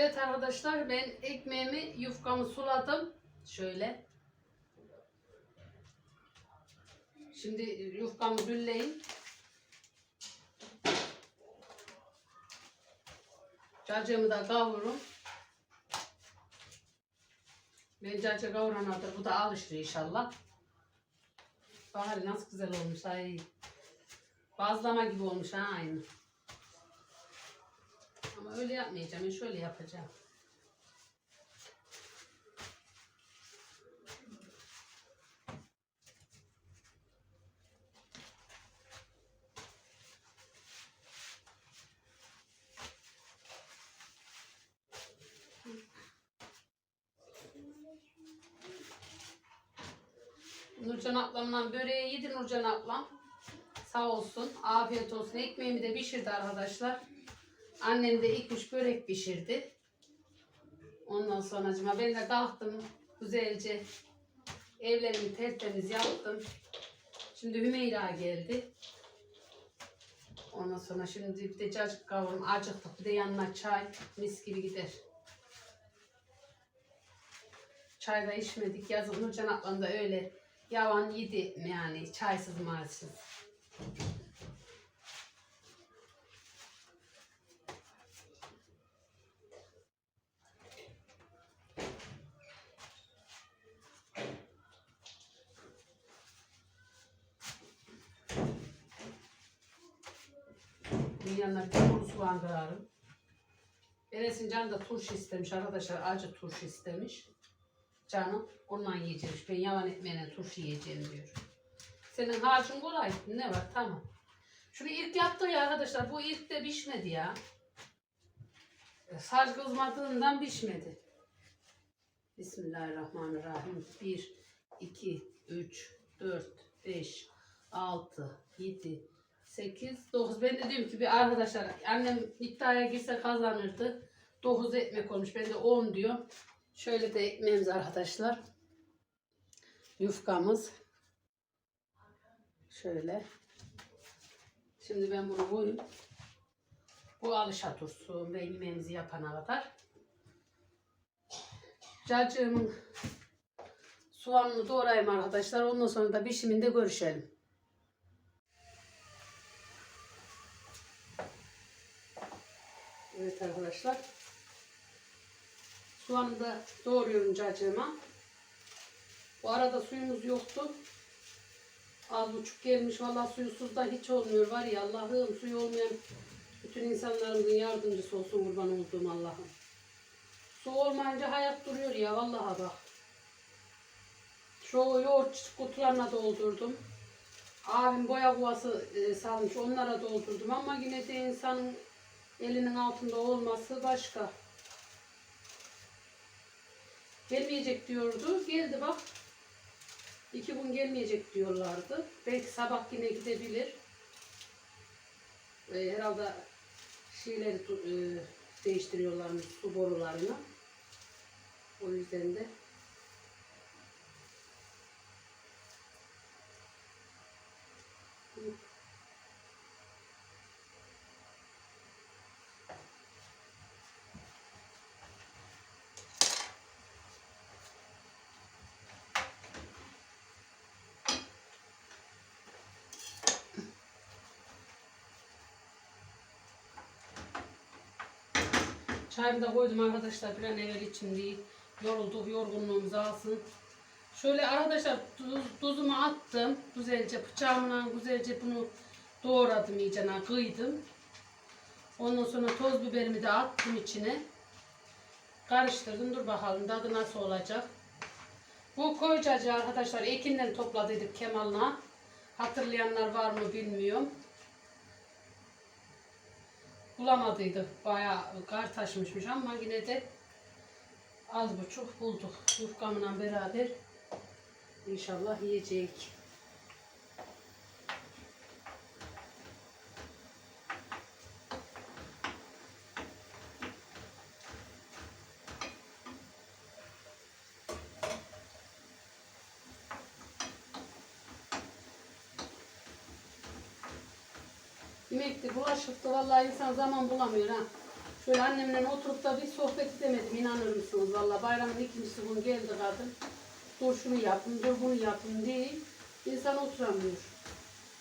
Evet arkadaşlar ben ekmeğimi yufkamı suladım. Şöyle. Şimdi yufkamı dülleyim. Cacığımı da kavururum. Ben cacığı kavuranadır. Bu da alışır inşallah. Bahar nasıl güzel olmuş. Ay. Bazlama gibi olmuş ha aynı. Ama öyle yapmayacağım. Ben şöyle yapacağım. Nurcan ablamla böreği yedi Nurcan ablam. Sağ olsun. Afiyet olsun. Ekmeğimi de pişirdi arkadaşlar. Annem de ilk üç börek pişirdi. Ondan sonra ben de kalktım güzelce evlerimi tertemiz yaptım. Şimdi Hümeyra geldi. Ondan sonra şimdi bir de cacık kavurum. Acıktık bir de yanına çay. Mis gibi gider. Çay da içmedik. Yazık Nurcan ablam da öyle yavan yedi yani çaysız maysız. Bir kuru soğan kırarım. Enes'in canı da turşu istemiş arkadaşlar. Acı turşu istemiş. Canım ondan yiyecekmiş. Ben yavan ekmeğine turşu yiyeceğim diyor. Senin harcın kolay. Ne var? Tamam. Şunu ilk yaptık ya arkadaşlar. Bu ilk de pişmedi ya. Saç kızmadığından pişmedi. Bismillahirrahmanirrahim. 1, 2, 3, 4, 5, 6, 7, 8, 9. Ben de diyorum ki bir arkadaşlar annem iddiaya girse kazanırdı. 9 ekmek olmuş. Ben de 10 diyorum. Şöyle de ekmeğimiz arkadaşlar. Yufkamız. Şöyle. Şimdi ben bunu koyayım. Bu alışa dursun. Ben yemeğimizi yapana kadar. Cacığımın soğanını doğrayayım arkadaşlar. Ondan sonra da pişiminde görüşelim. Evet arkadaşlar. Soğanı da doğruyorum cacığıma. Bu arada suyumuz yoktu. Az buçuk gelmiş. Vallahi suyusuz da hiç olmuyor. Var ya Allah'ım suyu olmayan bütün insanlarımızın yardımcısı olsun kurban olduğum Allah'ım. Su olmayınca hayat duruyor ya vallahi bak. Şu yoğurt kutularına doldurdum. Abim boya kovası e, salmış onlara doldurdum ama yine de insanın elinin altında olması başka. Gelmeyecek diyordu. Geldi bak. İki gün gelmeyecek diyorlardı. Belki sabah yine gidebilir. Ee, herhalde şeyleri e, değiştiriyorlarmış su borularını. O yüzden de Çayımı da koydum arkadaşlar bir an evvel için değil. Yorulduk, yorgunluğumuz alsın. Şöyle arkadaşlar tuz, tuzumu attım. Güzelce bıçağımla güzelce bunu doğradım iyicene kıydım. Ondan sonra toz biberimi de attım içine. Karıştırdım. Dur bakalım tadı nasıl olacak. Bu koycacı arkadaşlar ekinden topladıydık Kemal'la. Hatırlayanlar var mı bilmiyorum bulamadıydık. Bayağı kar taşmışmış ama yine de az buçuk bulduk. Yufkamla beraber inşallah yiyecek. Yemekti, bulaşıktı. Vallahi insan zaman bulamıyor ha. Böyle annemle oturup da bir sohbet edemedim inanır mısınız valla bayramın ikincisi gün geldi kadın. Dur şunu yapın, dur bunu yapın diye insan oturamıyor.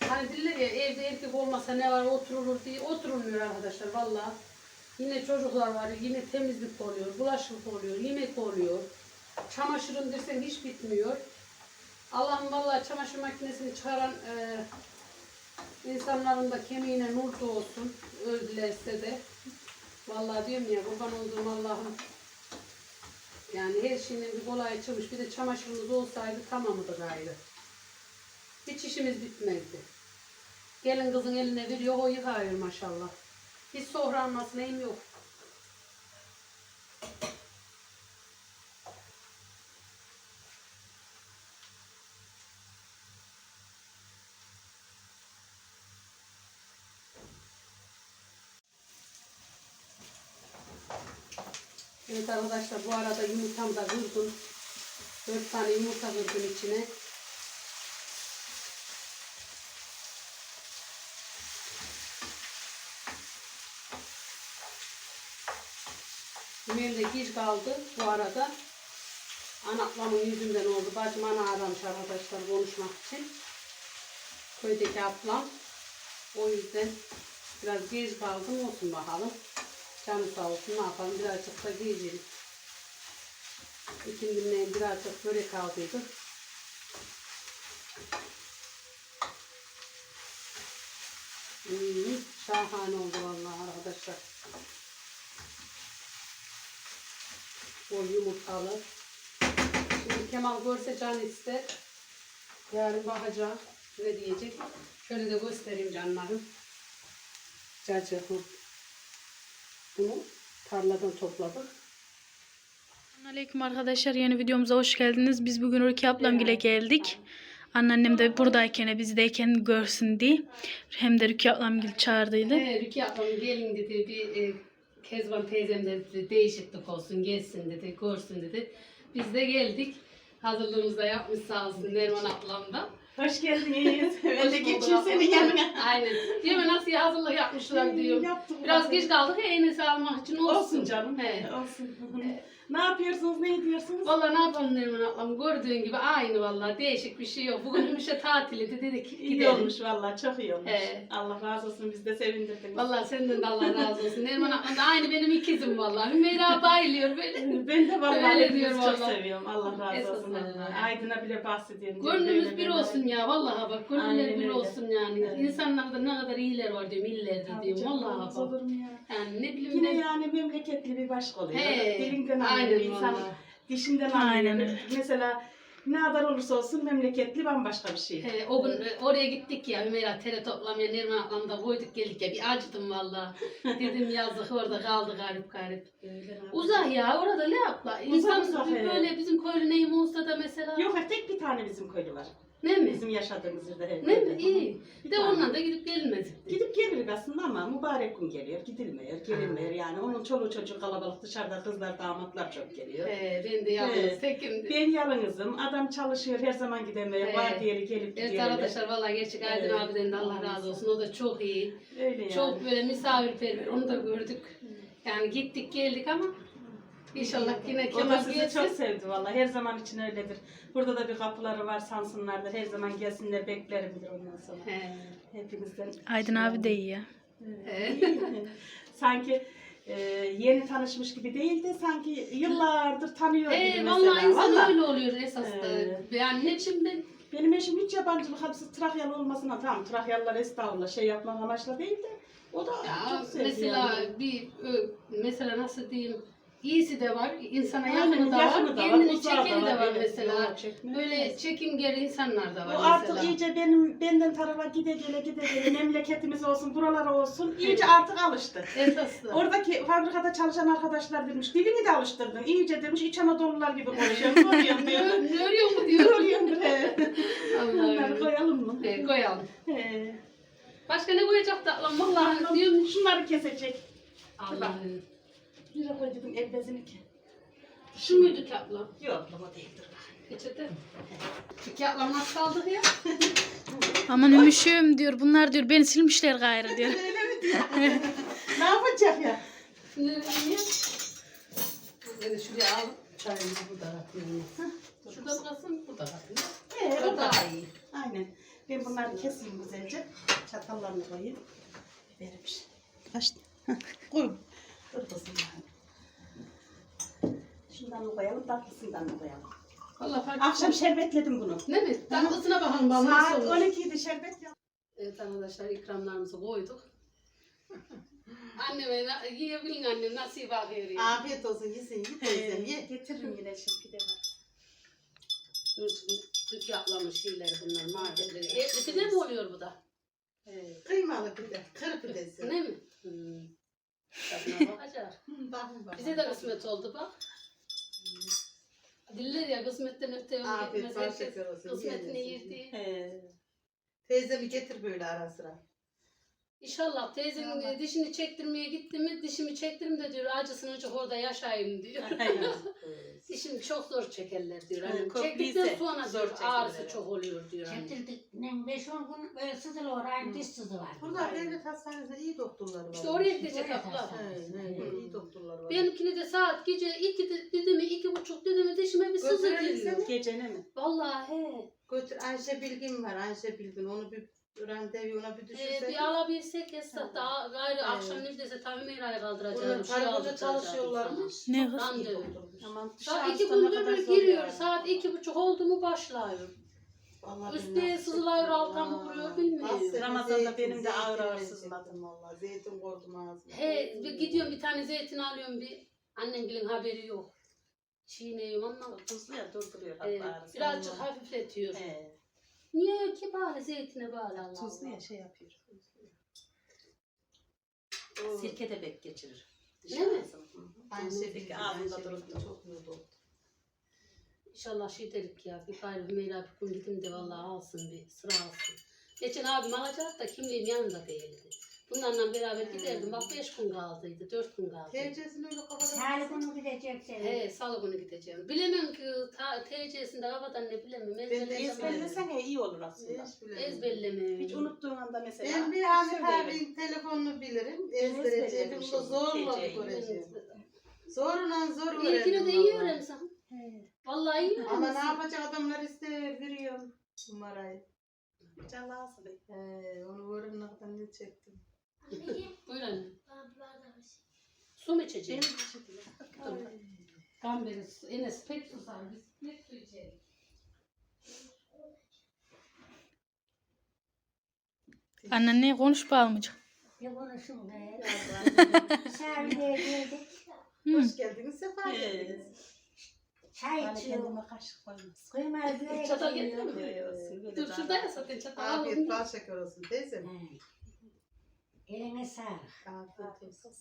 Hani diller ya evde erkek olmasa ne var oturulur diye oturulmuyor arkadaşlar valla. Yine çocuklar var, yine temizlik oluyor, bulaşık oluyor, yemek oluyor. Çamaşırın dersen hiç bitmiyor. Allah'ım vallahi çamaşır makinesini çıkaran e, insanların da kemiğine nur doğsun. Öldülerse de. Vallahi diyorum ya kurban olduğum Allah'ım. Yani her şeyin bir kolay çıkmış. Bir de çamaşırımız olsaydı tamamıdı gayrı. Hiç işimiz bitmezdi. Gelin kızın eline veriyor, o yıkıyor maşallah. Hiç sofranması neyim yok. Evet arkadaşlar bu arada yumurtamı da kırdım. 4 tane yumurta kırdım içine. Yemeğim de geç kaldı bu arada. Anaklamın yüzünden oldu. Bacım ana aramış arkadaşlar konuşmak için. Köydeki ablam. O yüzden biraz geç kaldım olsun bakalım. Canı sağ olsun ne yapalım birazcık da giyeceğiz. İkindimleyin birazcık börek aldıydık. Hmm, şahane oldu vallahi arkadaşlar. O yumurtalı. Şimdi Kemal görse can ister. Yarın bakacak. Ne diyecek? Şöyle de göstereyim canlarım. Cacığı. Bunu tarladan topladık. Aleyküm arkadaşlar yeni videomuza hoş geldiniz. Biz bugün Rukiye ablamgile geldik. Anneannem de buradayken bizdeyken görsün diye. Hem de Rukiye ablamgil çağırdıydı. He, Rukiye ablam gelin dedi. Bir e, Kezban teyzem de dedi, değişiklik olsun gelsin dedi. Görsün dedi. Biz de geldik. Hazırlığımızı da yapmış sağ olsun Nerman ablam da. Hoş geldiniz. Ben de geçeyim senin yanına. Aynen. Diyor mu nasıl hazırlık yapmışlar diyor. Yaptım. Biraz geç kaldık ya en almak için olsun. Olsun canım. He. Olsun. Ne yapıyorsunuz? Ne ediyorsunuz? Vallahi ne yapalım Nerman ablam gördüğün gibi aynı vallahi değişik bir şey yok. Bugün Ümüş'e tatiliydi dedik İyi gidelim. olmuş vallahi çok iyi olmuş. He. Allah razı olsun biz de sevindirdiniz. Vallahi senden de Allah razı olsun. Nerman ablam da aynı benim ikizim vallahi. Hümeyra bayılıyor böyle. ben de vallahi Öyle diyor çok vallahi. seviyorum. Allah razı Esas olsun. vallahi. Aydın'a bile bahsediyorum. Gönlümüz bir olsun ya vallahi bak gönüller bir olsun yani. Evet. İnsanlarda ne kadar iyiler var diyorum illerdir diyorum olmaz bak. olur mu ya? Yani ne bileyim Yine yani memleketli bir başka oluyor. Dilinden aynen insan. Dişinden Aynen anlıyor. öyle. Mesela ne kadar olursa olsun memleketli bambaşka bir şey. He, o gün e, oraya gittik ya Hümeyra tere toplamaya Nerman ablam da koyduk geldik ya bir acıdım vallahi. Dedim yazdık orada kaldı garip garip. Öyle Uzak ya orada ne yapla? İnsan uzak, he. böyle bizim köylü neyim olsa da mesela. Yok tek bir tane bizim köylü var. Ne mi? Bizim yaşadığımız yerde. her Ne yerde. mi? İyi. Bir De ondan da gidip gelmezdik. Gidip gelirik aslında ama mübarek gün geliyor. Gidilmiyor, gelinmiyor yani. Onun çoluğu çocuğu kalabalık dışarıda kızlar, damatlar çok geliyor. He, ben de yalnız tekimdi. Ben yalnızım. Adam çalışıyor her zaman gidemiyor. Evet. Var diğeri gelip Evet gidiyor. arkadaşlar vallahi gerçek Aydın Evet. abiden de Allah razı olsun. O da çok iyi. Öyle yani. Çok böyle misafirperver. Onu da gördük. Yani gittik geldik ama inşallah yine O da Kemal sizi gelsin. çok sevdi valla. Her zaman için öyledir. Burada da bir kapıları var sansınlardır. Her zaman gelsinler beklerimdir ondan sonra. He. Hepinizden. Aydın abi de iyi ya. He. sanki e, yeni tanışmış gibi değil de sanki yıllardır tanıyor gibi Ee, mesela. vallahi insan Vallahi. öyle oluyor esas da. Ee. Yani ne biçim ben Benim eşim hiç yabancılık hapsi Trakyalı olmasına tamam Trakyalılar estağfurullah şey yapmak amaçla değil de o da ya çok sevdi mesela yani. bir ö, mesela nasıl diyeyim iyisi de var, insana Aynen, yakını da yakını var, da var, kendini uzağı da çekeni de var, var evet. mesela. Böyle çekimgeri insanlar da var O mesela. artık iyice benim benden tarafa gide gele gide gele memleketimiz olsun buralara olsun iyice artık alıştı. Esas da. Oradaki fabrikada çalışan arkadaşlar demiş dilini de alıştırdın. İyice demiş İç Anadolular gibi konuşuyorsun. Koruyorsun diyor. Ne örüyor mu diyor. Koruyorsun he. Onları Allah'ım. koyalım mı? He, koyalım. He. Başka ne koyacak da lan vallahi diyorum. Şunları kesecek. Allah'ım. Bir koy dedim el bezini ki. Şu muydu ablam? Yok ama değildir. Geçirdi. İki ablam nasıl kaldık ya? Aman ümüşüm diyor. Bunlar diyor beni silmişler gayrı diyor. Öyle mi diyor? ne yapacak ya? Nereye niye? Beni şuraya al. Çayımı burada atayım. Şurada kalsın? Burada atayım. Ee, o da daha iyi. Aynen. Ben bunları keseyim güzelce. Çatallarını koyayım. Verim şey. Kaç. Koy. Kızım. Şundan mı koyalım, tatlısından mı koyalım? Valla fark Akşam şerbetledim bunu. Ne mi? Tatlısına bakalım bana Saat nasıl olur. 12'ydi şerbet yap. Evet arkadaşlar ikramlarımızı koyduk. Anneme na- yiyebilin annem nasıl bakıyor ya. Afiyet olsun yesin ye teyzem ye. Getiririm yine şimdi de var. Türk yaklamış şeyleri bunlar marifetleri. Etli pide mi oluyor bu da? Evet. Kıymalı pide, kır pidesi. Ne mi? Hmm. Bakın bakın. Bize de kısmet oldu bak. Diller ya kısmetten öte yol Afiyet gitmez. bal Herkes şeker olsun. kısmetini yiyelim. yirdi. He. Teyzemi getir böyle ara sıra. İnşallah teyzenin İnşallah. dişini çektirmeye gitti mi dişimi çektirim de diyor acısını çok orada yaşayayım diyor. Aynen. Dişimi çok zor çekerler diyor. Hani Evet, çektikten sonra zor diyor çekerler, ağrısı evet. çok oluyor diyor. Hani. Çektirdikten 5-10 gün böyle sızılıyor, aynı diş sızı var. Burada devlet hastanesinde iyi doktorlar var. İşte oraya gidecek abla. he, Hı. iyi doktorlar var. Benimkini de saat gece iki de- dedi mi iki buçuk dedi mi dişime bir sızı Götürelim giriyor. seni. Gece ne mi? Vallahi he. Götür Ayşe Bilgin var. Ayşe Bilgin. Onu bir randevu ona bir Ee, düşürsek. bir alabilsek esnaf daha gayrı Evet. akşam neredeyse tabii Meyra'ya kaldıracağım. Şey kargoda aldıracağım çalışıyorlarmış. Ne de. doktormuş. Aman Saat iki ne gündür zor giriyor. Saat iki buçuk oldu mu başlıyor. Vallahi Üstüne nasıl sızılıyor, alttan mı vuruyor bilmiyorum. Ramazan'da zeytin, benim de ağır ağır sızladım. çektim Vallahi zeytin koydum ağzıma. He bir gidiyorum bir tane zeytin alıyorum bir. Annemgilin haberi yok. Çiğniyorum ama Tuzlu ya durduruyor. e, hatta ağrısı. birazcık hafifletiyor. He. Niye ki bari zeytine bağlı Allah Tuzlu ya şey yapıyor. O- Sirke de bek geçirir. Ne mi? Sirke Bilgin. ağzında Ayşe durup Bilgin çok iyi doktor. İnşallah şey dedik ya bir gayrı Hümeyra bir gün gidin de vallahi alsın bir sıra alsın. Geçen abim alacak da kimliğim yanında değildi. Bunlarla beraber giderdim. Bak beş gün kaldıydı, dört gün kaldı. Tevcesini öyle kafadan. Her gün gidecek seni. He, salı günü gideceğim. Bilemem ki ta, TC'sinde kafadan ne bilemem. de Ezberlemem. Ezberlesene iyi olur aslında. Hiç bilemem. Ezberlemem. Hiç unuttuğun anda mesela. Ben bir Ahmet söyleyiver. abinin telefonunu bilirim. Ezbereceğim. Bu şimdi, da zorla TC'yi. göreceğim. Zorla zor İlkini öğrendim de iyi vallahi. öğrensen. Vallahi iyi Ama ne öğrensin. yapacak adamlar ister veriyorum numarayı. Be. He, onu öğrenmekten ne çektim. Buyur anne. Su mu içeceğim? Benim bir şey değil. Dur. Gamberi, Enes pek susar. Biz pek su içelim. Anneanneye konuş bağlamacık. Bir konuşun be. Misafirliğe geldik. Hoş geldiniz, sefa geldiniz. Çay Yani içiyor. kendime kaşık koymaz. Börek Çatal yok, Dur şurada ya zaten çatal Afiyet bal şeker olsun teyzem. Eline sağlık. Afiyet olsun.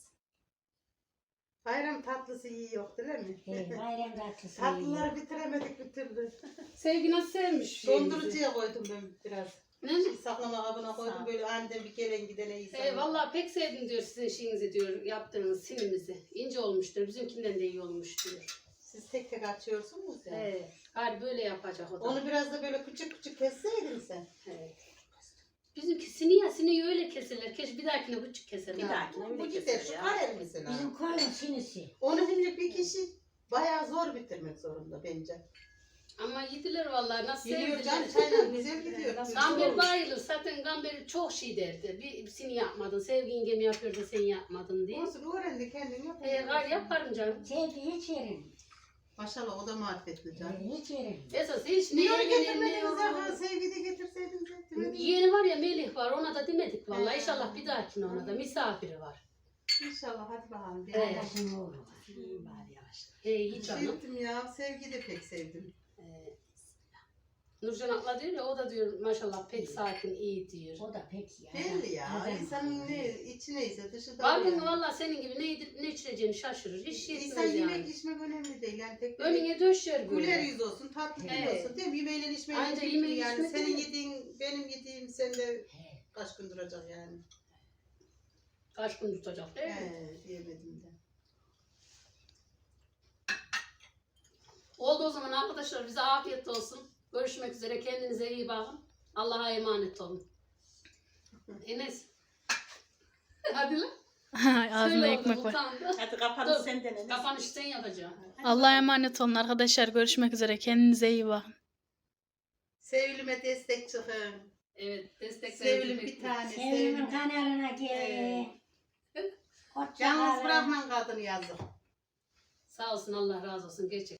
Bayram tatlısı iyi yok değil mi? He, bayram tatlısı Tatlıları bitiremedik bir türlü. Sevgi nasıl sevmiş şeyimizi. Dondurucuya koydum ben biraz. Ne? Saklama kabına koydum böyle aniden bir gelen gidene iyi He, vallahi pek sevdim diyor sizin şeyinizi diyor yaptığınız sinimizi. İnce olmuştur. Bizimkinden de iyi olmuş diyor. Siz tek tek açıyorsunuz ya. He, gari böyle yapacak o da. Onu biraz da böyle küçük küçük kesseydin sen. He. Bizimki ya sineği öyle keserler. Keşke bir dahakine küçük keserler. Bir dahakine Bu gider keser şu ya. kare mesela. Bizim koyun sinisi. Onu şimdi bir kişi bayağı zor bitirmek zorunda bence. Ama yediler vallahi nasıl Gidiyor can sevdiler. çayla güzel gidiyor. Gamber bayılır. Zaten Gamber çok şey derdi. Bir seni yapmadın. Sevgi yengem yapıyordu sen yapmadın diye. Olsun öğrendi kendin yap. He, gari yaparım canım. Sevgi hiç yerim. Maşallah o da marifetli can. He, Hiç yerim. Esas hiç ne Niye onu getirmediniz ya? onu- Sevgi de getirseydiniz. etmediniz. Yeğeni var ya Melih var ona da demedik vallahi. He. İnşallah bir dahakine ona da misafiri var. İnşallah hadi bakalım. Bir Evet. Bari yavaş. He iyi canım. Sevdim ya. Sevgi de pek sevdim. Nurcan abla diyor ya o da diyor maşallah pek sakin iyi diyor. O da pek ya. Belli ya. Adam- İnsanın ne içi neyse dışı da Var yani. valla senin gibi ne, yedir- ne içireceğini şaşırır. Hiç İnsan yetmez yemek yani. içmek önemli değil. Yani tek böyle Önüne döşer güler böyle. yüz olsun, tatlı dil Evet. olsun. Değil mi? Yemeğiyle içmeyle Anca bitmiyor yemeği yani. içmek Senin yediğin, benim yediğim sende kaç gün duracak yani. Kaç gün tutacak değil mi? He, diyemedim de. Oldu o zaman arkadaşlar bize afiyet olsun. Görüşmek üzere. Kendinize iyi bakın. Allah'a emanet olun. Enes. Hadi lan. Ağzında Söyle ekmek var. utandı. Hadi kapanış Dur, sen dene. Kapanış sen yapacaksın. Allah'a emanet olun arkadaşlar. Görüşmek üzere. Kendinize iyi bakın. Sevilime destek çıkın. Evet desteklerinizi Sevilim bir tane. Sevimin Sevilim. kanalına gel. Yalnız kalın. bırakman kadını yazık. Sağ olsun Allah razı olsun gerçekten.